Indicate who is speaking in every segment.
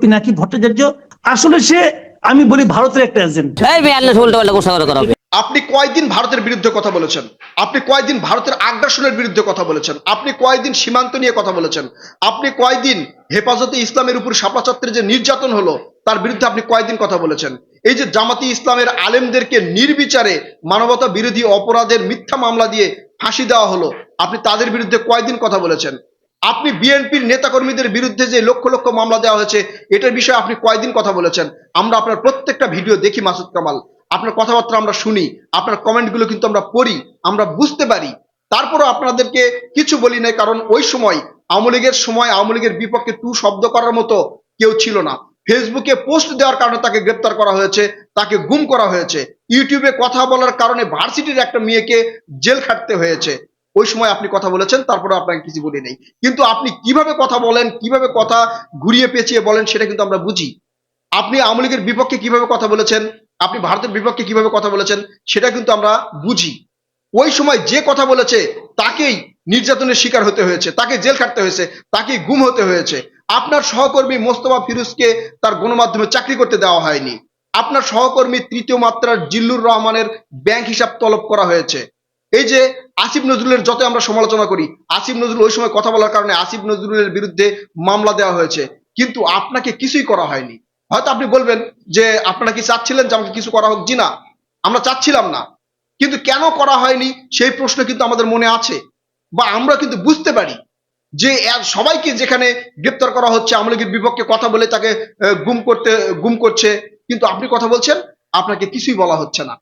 Speaker 1: পিনাকি ভট্টাচার্য? আসলে সে আমি বলি ভারতের একটা এজেন্ট
Speaker 2: এই মেয়ে আল্লাহ উল্টো পাল্টা কোষা করা
Speaker 3: আপনি কয়দিন ভারতের বিরুদ্ধে কথা বলেছেন? আপনি কয়দিন ভারতের আগ্রাসনের বিরুদ্ধে কথা বলেছেন? আপনি কয়দিন সীমান্ত নিয়ে কথা বলেছেন? আপনি কয়দিন হেফাজতে ইসলামের উপর শাপলা চত্বরে যে নির্যাতন হলো তার বিরুদ্ধে আপনি কয়দিন কথা বলেছেন? এই যে জামাতি ইসলামের আলেমদেরকে নির্বিচারে মানবতা বিরোধী অপরাধের মিথ্যা মামলা দিয়ে ফাঁসি দেওয়া হলো আপনি তাদের বিরুদ্ধে কয়দিন কথা বলেছেন? আপনি বিএনপির নেতাকর্মীদের বিরুদ্ধে যে লক্ষ লক্ষ মামলা দেওয়া হয়েছে, এটার বিষয়ে আপনি কয়দিন কথা বলেছেন? আমরা আপনার প্রত্যেকটা ভিডিও দেখি, মাসুদ কামাল। আপনার কথাবার্তা আমরা শুনি, আপনার কমেন্টগুলো কিন্তু আমরা পড়ি, আমরা বুঝতে পারি। তারপরও আপনাদেরকে কিছু বলি নাই, কারণ ওই সময় আওয়ামী লীগের সময়, আওয়ামী লীগের বিপক্ষে টু শব্দ করার মতো কেউ ছিল না। ফেসবুকে পোস্ট দেওয়ার কারণে তাকে গ্রেপ্তার করা হয়েছে, তাকে গুম করা হয়েছে। ইউটিউবে কথা বলার কারণে ভার্সিটির একটা মেয়েকে জেল খাটতে হয়েছে। ওই সময় আপনি কথা বলেছেন তারপরে আপনাকে কিছু বলি নেই। কিন্তু আপনি কীভাবে কথা বলেন, কীভাবে কথা ঘুরিয়ে পেঁচিয়ে বলেন, সেটা কিন্তু আমরা বুঝি। আপনি আওয়ামী লীগের বিপক্ষে কীভাবে কথা বলেছেন, আপনি ভারতের বিপক্ষে কীভাবে কথা বলেছেন, সেটা কিন্তু আমরা বুঝি। ওই সময় যে কথা বলেছে, তাকেই নির্যাতনের শিকার হতে হয়েছে, তাকে জেল খাটতে হয়েছে, তাকে গুম হতে হয়েছে। আপনার সহকর্মী মোস্তফা ফিরুজকে তার গণমাধ্যমে চাকরি করতে দেওয়া হয়নি। আপনার সহকর্মী তৃতীয় মাত্রার জিল্লুর রহমানের ব্যাংক হিসাব তলব করা হয়েছে। এই যে আসিফ নজরুলের যত আমরা সমালোচনা করি, আসিফ নজরুল ওই সময় কথা বলার কারণে আসিফ নজরুলের বিরুদ্ধে মামলা দেওয়া হয়েছে। কিন্তু আপনাকে কিছুই করা হয়নি। হয়তো আপনি বলবেন যে, আপনারা কি চাচ্ছিলেন যে আমাকে কিছু করা হোক? জি না, আমরা চাচ্ছিলাম না। কিন্তু কেন করা হয়নি সেই প্রশ্ন কিন্তু আমাদের মনে আছে। বা আমরা কিন্তু বুঝতে পারি যে সবাইকে যেখানে গ্রেপ্তার করা হচ্ছে, আওয়ামী লীগের বিপক্ষে কথা বলে তাকে গুম করতে, গুম করছে। কিন্তু আপনি কথা বলছেন, আপনাকে কিছুই বলা হচ্ছে না।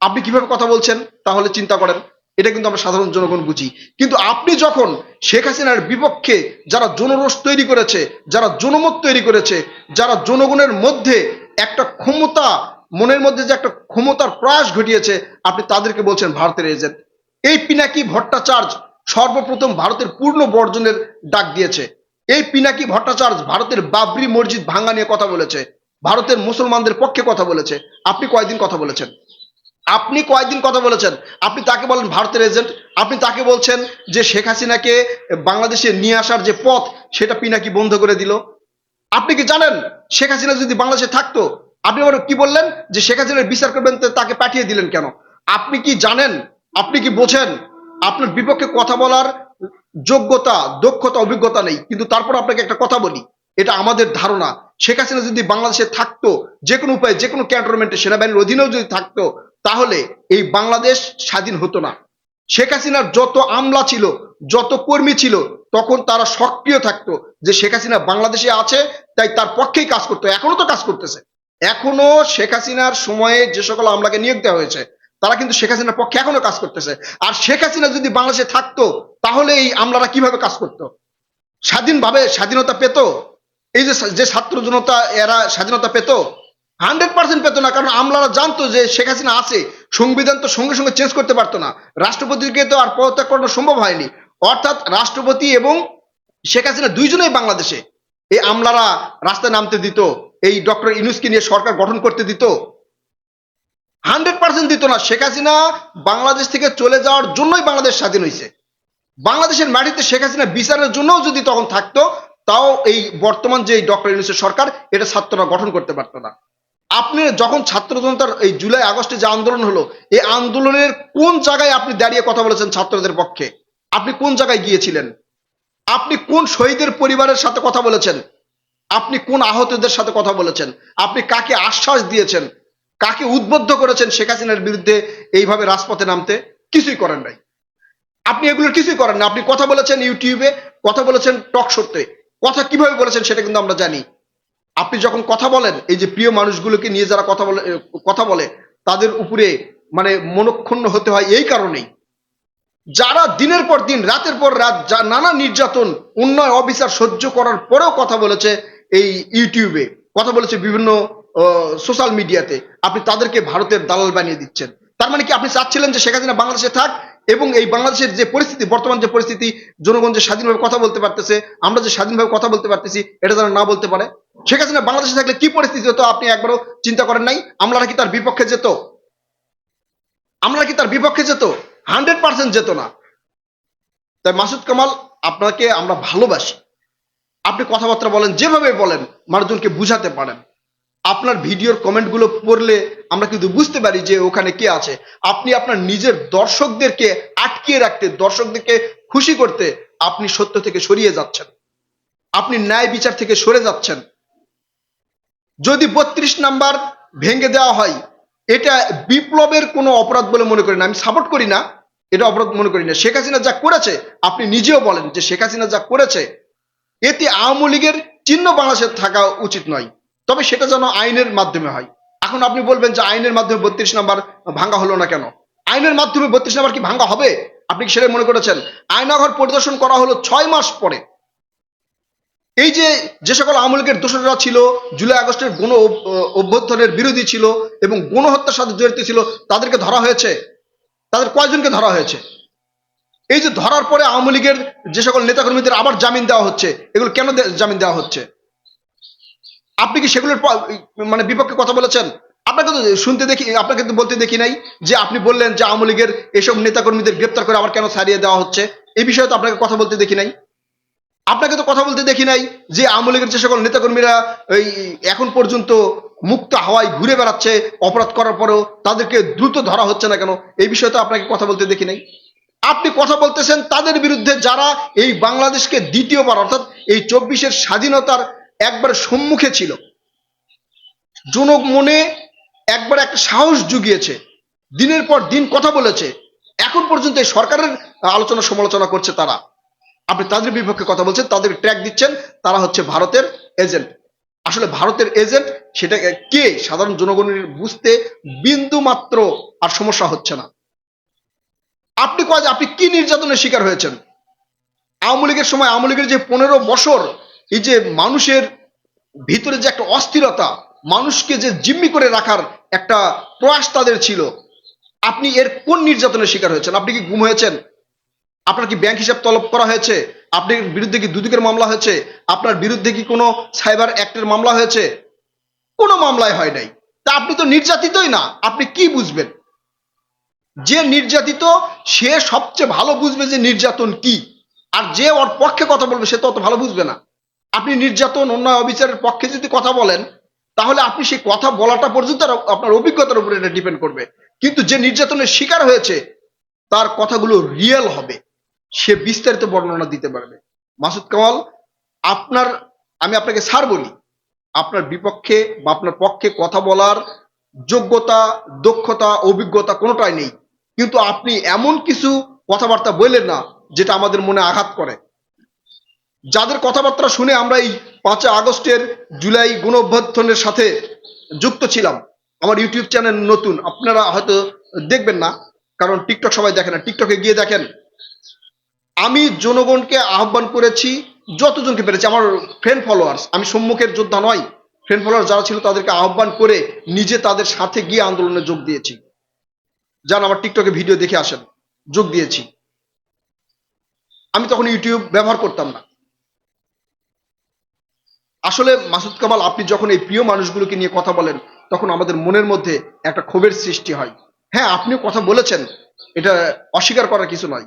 Speaker 3: আপনি কীভাবে কথা বলছেন, তাহলে চিন্তা করেন। এটা কিন্তু আমরা সাধারণ জনগণ বুঝি। কিন্তু আপনি যখন শেখ হাসিনার বিপক্ষে যারা জনরোষ তৈরি করেছে, যারা জনমত তৈরি করেছে, যারা জনগণের মধ্যে একটা ক্ষমতা, মনের মধ্যে যে একটা ক্ষমতার প্রয়াস ঘটিয়েছে, আপনি তাদেরকে বলছেন ভারতের এজেন্ট। এই পিনাকি ভট্টাচার্য সর্বপ্রথম ভারতের পূর্ণ বর্জনের ডাক দিয়েছে। এই পিনাকি ভট্টাচার্য ভারতের বাবরি মসজিদ ভাঙ্গা নিয়ে কথা বলেছে। ভারতের মুসলমানদের পক্ষে কথা বলেছে। আপনি কয়দিন কথা বলেছেন? আপনি কয়েকদিন কথা বলেছেন। আপনি তাকে বলেন ভারতের এজেন্ট আপনি তাকে বলছেন যে শেখ হাসিনাকে বাংলাদেশে নিয়ে আসার যে পথ, সেটা পিনাকি বন্ধ করে দিল। আপনি কি জানেন, শেখ হাসিনা যদি বাংলাদেশে থাকতো, আপনি আবার কি বললেন যে শেখ হাসিনার বিচার করবেন তাকে পাঠিয়ে দিলেন কেন? আপনি কি জানেন, আপনি কি বোঝেন, আপনার বিপক্ষে কথা বলার যোগ্যতা, দক্ষতা, অভিজ্ঞতা নেই। কিন্তু তারপর আপনাকে একটা কথা বলি, এটা আমাদের ধারণা। শেখ হাসিনা যদি বাংলাদেশে থাকতো, যে কোনো উপায়ে, যে কোনো ক্যান্টনমেন্টে সেনাবাহিনীর অধীনেও যদি থাকতো তাহলে এই বাংলাদেশ স্বাধীন হতো না। শেখ হাসিনার যত আমলা ছিল, যত কর্মী ছিল, তখন তারা সক্রিয় থাকতো যে শেখ হাসিনা বাংলাদেশে আছে, তাই তার পক্ষেই কাজ করতো, এখনও তো কাজ করতেছে। এখনও শেখ হাসিনার সময়ে যে সকল আমলাকে নিয়োগ দেওয়া হয়েছে, তারা কিন্তু শেখ হাসিনার পক্ষে এখনও কাজ করতেছে। আর শেখ হাসিনা যদি বাংলাদেশে থাকতো, তাহলে এই আমলারা কীভাবে কাজ করতো? স্বাধীনভাবে স্বাধীনতা পেত? এই যে ছাত্র জনতা এরা স্বাধীনতা পেত? হান্ড্রেড পার্সেন্ট পেত না, কারণ আমলারা জানতো যে শেখ হাসিনা আছে, সংবিধান তো সঙ্গে সঙ্গে চেঞ্জ করতে পারতো না। রাষ্ট্রপতিকে তো আর পদত্যাগ করানো সম্ভব হয়নি। অর্থাৎ রাষ্ট্রপতি এবং শেখ হাসিনা দুইজনেই বাংলাদেশে। এই আমলারা রাস্তায় নামতে দিত, এই ডক্টর ইনুসকে নিয়ে সরকার গঠন করতে দিত। হান্ড্রেড পার্সেন্ট দিত না, শেখ হাসিনা বাংলাদেশ থেকে চলে যাওয়ার জন্যই বাংলাদেশ স্বাধীন হয়েছে বাংলাদেশের মাটিতে শেখ হাসিনা বিচারের জন্যও যদি তখন থাকতো, তাও এই বর্তমান যে ডক্টর ইউনুসের সরকার, এটা ছাত্ররা গঠন করতে পারতো না। আপনি যখন ছাত্র জনতার এই জুলাই, আগস্টে যে আন্দোলন হলো, এই আন্দোলনের কোন জায়গায় আপনি দাঁড়িয়ে কথা বলেছেন ছাত্রদের পক্ষে? আপনি কোন জায়গায় গিয়েছিলেন? আপনি কোন শহীদের পরিবারের সাথে কথা বলেছেন? আপনি কোন আহতদের সাথে কথা বলেছেন? আপনি কাকে আশ্বাস দিয়েছেন? কাকে উদ্বুদ্ধ করেছেন শেখ হাসিনার বিরুদ্ধে এইভাবে রাজপথে নামতে? কিছুই করেন নাই। আপনি এগুলোর কিছুই করেন না আপনি কথা বলেছেন ইউটিউবে, কথা বলেছেন টক শোতে। কথা কীভাবে বলেছেন সেটা কিন্তু আমরা জানি। আপনি যখন কথা বলেন, এই যে প্রিয় মানুষগুলোকে নিয়ে যারা কথা বলে কথা বলে, তাদের উপরে মানে মনক্ষুণ্ণ হতে হয় এই কারণেই। যারা দিনের পর দিন, রাতের পর রাত যা নানা নির্যাতন উন্নয় অবিচার সহ্য করার পরেও কথা বলেছে এই ইউটিউবে, কথা বলেছে বিভিন্ন সোশ্যাল মিডিয়াতে, আপনি তাদেরকে ভারতের দালাল বানিয়ে দিচ্ছেন। তার মানে কি আপনি চাচ্ছিলেন যে হাসিনা বাংলাদেশে থাক এবং এই বাংলাদেশের যে পরিস্থিতি, বর্তমান যে পরিস্থিতি, জনগণ যে স্বাধীনভাবে কথা বলতে পারতেছে, আমরা যে স্বাধীনভাবে কথা বলতে পারতেছি, এটা যেন না বলতে পারে? শেখ হাসিনা বাংলাদেশে থাকলে কি পরিস্থিতি হতো আপনি একবারও চিন্তা করেন নাই? আমরা কি তার বিপক্ষে যেত? আমরা কি তার বিপক্ষে যেত? হান্ড্রেড পার্সেন্ট যেত না। তাই মাসুদ কামাল, আপনাকে আমরা ভালোবাসি। আপনি কথাবার্তা বলেন, যেভাবে বলেন, মানুষজনকে বুঝাতে পারেন। আপনার ভিডিওর কমেন্টগুলো পড়লে আমরা কিন্তু বুঝতে পারি যে ওখানে কে আছে। আপনি আপনার নিজের দর্শকদেরকে আটকিয়ে রাখতে, দর্শকদেরকে খুশি করতে আপনি সত্য থেকে সরিয়ে যাচ্ছেন। আপনি ন্যায় বিচার থেকে সরে যাচ্ছেন। যদি বত্রিশ নাম্বার ভেঙে দেওয়া হয়, এটা বিপ্লবের কোনো অপরাধ বলে মনে করি না। আমি সাপোর্ট করি না, এটা অপরাধ মনে করি না। শেখ হাসিনা যা করেছে, আপনি নিজেও বলেন যে শেখ হাসিনা যা করেছে, এতে আওয়ামী লীগের চিহ্ন বাংলাদেশে থাকা উচিত নয়। তবে সেটা যেন আইনের মাধ্যমে হয়। এখন আপনি বলবেন যে আইনের মাধ্যমে বত্রিশ নাম্বার ভাঙ্গা হলো না কেন? আইনের মাধ্যমে বত্রিশ নাম্বার কি ভাঙ্গা হবে? আপনি কি সেটাই মনে করেছেন? আয়নাঘর পরিদর্শন করা হলো ছয় মাস পরে। এই যে যে সকল আওয়ামী লীগের দোষরা ছিল, জুলাই আগস্টের গণ অভ- অভ্যুত্থানের বিরোধী ছিল এবং গণহত্যার সাথে জড়িত ছিল, তাদেরকে ধরা হয়েছে? তাদের কয়জনকে ধরা হয়েছে? এই যে ধরার পরে আওয়ামী লীগের যে সকল নেতাকর্মীদের আবার জামিন দেওয়া হচ্ছে, এগুলো কেন জামিন দেওয়া হচ্ছে? আপনি কি সেগুলোর মানে বিপক্ষে কথা বলেছেন? আপনাকে তো শুনতে দেখি, আপনাকে তো বলতে দেখি নাই যে আপনি বললেন যে আওয়ামী লীগের এসব নেতাকর্মীদের গ্রেপ্তার করে আবার কেন ছাড়িয়ে দেওয়া হচ্ছে? এই বিষয়ে তো আপনাকে কথা বলতে দেখি নাই। আপনাকে তো কথা বলতে দেখি নাই যে আওয়ামী লীগের যে সকল নেতাকর্মীরা এই এখন পর্যন্ত মুক্ত হাওয়ায় ঘুরে বেড়াচ্ছে, অপরাধ করার পরেও তাদেরকে দ্রুত ধরা হচ্ছে না কেন? এই বিষয়ে তো আপনাকে কথা বলতে দেখি নাই। আপনি কথা বলতেছেন তাদের বিরুদ্ধে যারা এই বাংলাদেশকে দ্বিতীয়বার, অর্থাৎ এই চব্বিশের স্বাধীনতার একবার সম্মুখে ছিল। জনক মনে একবার একটা সাহস জুগিয়েছে, দিনের পর দিন কথা বলেছে। এখন পর্যন্ত এই সরকারের আলোচনা সমালোচনা করছে তারা। আপনি তাদের বিপক্ষে কথা বলছেন, তাদের ট্র্যাক দিচ্ছেন, তারা হচ্ছে ভারতের এজেন্ট আসলে ভারতের এজেন্ট সেটা কে? সাধারণ জনগণের বুঝতে বিন্দু মাত্র আর সমস্যা হচ্ছে না। আপনি কয় আপনি কি নির্যাতনের শিকার হয়েছেন? আওয়ামী লীগের সময় আওয়ামী লীগের যে পনেরো বছর, এই যে মানুষের ভিতরে যে একটা অস্থিরতা, মানুষকে যে জিম্মি করে রাখার একটা প্রয়াস তাদের ছিল, আপনি এর কোন নির্যাতনের শিকার হয়েছেন? আপনি কি গুম হয়েছেন? আপনার কি ব্যাংক হিসাব তলব করা হয়েছে? আপনার বিরুদ্ধে কি দুদিকের মামলা হয়েছে? আপনার বিরুদ্ধে কি কোনো সাইবার অ্যাক্টের মামলা হয়েছে? কোনো মামলায় হয় নাই। তা আপনি তো নির্যাতিতই না। আপনি কি বুঝবেন? যে নির্যাতিত, সে সবচেয়ে ভালো বুঝবে যে নির্যাতন কি। আর যে ওর পক্ষে কথা বলবে, সে তো অত ভালো বুঝবে না। আপনি নির্যাতন অন্যায় অবিচারের পক্ষে যদি কথা বলেন, তাহলে আপনি সেই কথা বলাটা পর্যন্ত আপনার অভিজ্ঞতার উপরে এটা ডিপেন্ড করবে। কিন্তু যে নির্যাতনের শিকার হয়েছে, তার কথাগুলো রিয়েল হবে। সে বিস্তারিত বর্ণনা দিতে পারবে। মাসুদ কামাল, আপনার, আমি আপনাকে সার বলি, আপনার বিপক্ষে বা আপনার পক্ষে কথা বলার যোগ্যতা, দক্ষতা, অভিজ্ঞতা কোনোটাই নেই। কিন্তু আপনি এমন কিছু কথাবার্তা বললেন না, যেটা আমাদের মনে আঘাত করে। যাদের কথাবার্তা শুনে আমরা এই পাঁচই আগস্টের জুলাই গণ অভ্যর্থনের সাথে যুক্ত ছিলাম, আমার ইউটিউব চ্যানেল নতুন, আপনারা হয়তো দেখবেন না, কারণ টিকটক সবাই দেখে না। টিকটকে গিয়ে দেখেন আমি জনগণকে আহ্বান করেছি, যতজনকে পেরেছি, আমার ফ্রেন্ড ফলোয়ার্স আমি সম্মুখের যোদ্ধা নয় ফ্রেন্ড ফলোয়ার যারা ছিল তাদেরকে আহ্বান করে নিজে তাদের সাথে গিয়ে আন্দোলনে যোগ দিয়েছি। যান আমার টিকটকে ভিডিও দেখে আসেন, যোগ দিয়েছি। আমি তখন ইউটিউব ব্যবহার করতাম না। আসলে মাসুদ কামাল, আপনি যখন এই প্রিয় মানুষগুলোকে নিয়ে কথা বলেন, তখন আমাদের মনের মধ্যে একটা ক্ষোভের সৃষ্টি হয়। হ্যাঁ আপনিও কথা বলেছেন, এটা অস্বীকার করার কিছু নয়।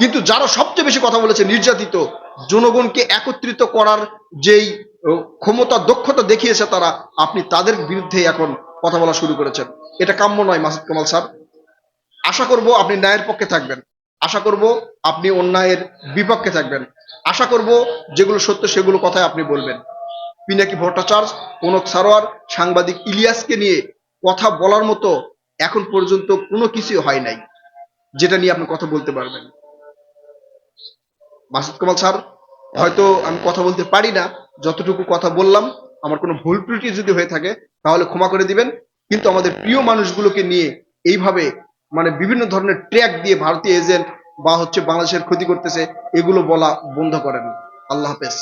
Speaker 3: কিন্তু যারা সবচেয়ে বেশি কথা বলেছে নির্যাতিত জনগণকে একত্রিত করার যেই ক্ষমতা, দক্ষতা দেখিয়েছে তারা, আপনি তাদের বিরুদ্ধে এখন কথা বলা শুরু করেছেন। এটা কাম্য নয়, মাসুদ কামাল স্যার। আশা করব আপনি ন্যায়ের পক্ষে থাকবেন। আশা করব আপনি অন্যায়ের বিপক্ষে থাকবেন। আশা করব যেগুলো সত্য সেগুলো কথায় আপনি বলবেন। পিনাকি ভট্টাচার্য, কনক সারোয়ার, সাংবাদিক ইলিয়াসকে নিয়ে কথা বলার মতো এখন পর্যন্ত কোনো কিছু হয় নাই, যেটা নিয়ে আপনি কথা বলতে পারবেন। মাসুদ কামাল স্যার, হয়তো আমি কথা বলতে পারি না, যতটুকু কথা বললাম, আমার কোনো ভুল ত্রুটি যদি হয়ে থাকে, তাহলে ক্ষমা করে দিবেন। কিন্তু আমাদের প্রিয় মানুষগুলোকে নিয়ে এইভাবে মানে বিভিন্ন ধরনের ট্র্যাক দিয়ে ভারতীয় এজেন্ট বা হচ্ছে বাংলাদেশের ক্ষতি করতেছে, এগুলো বলা বন্ধ করেন। আল্লাহ হাফেজ।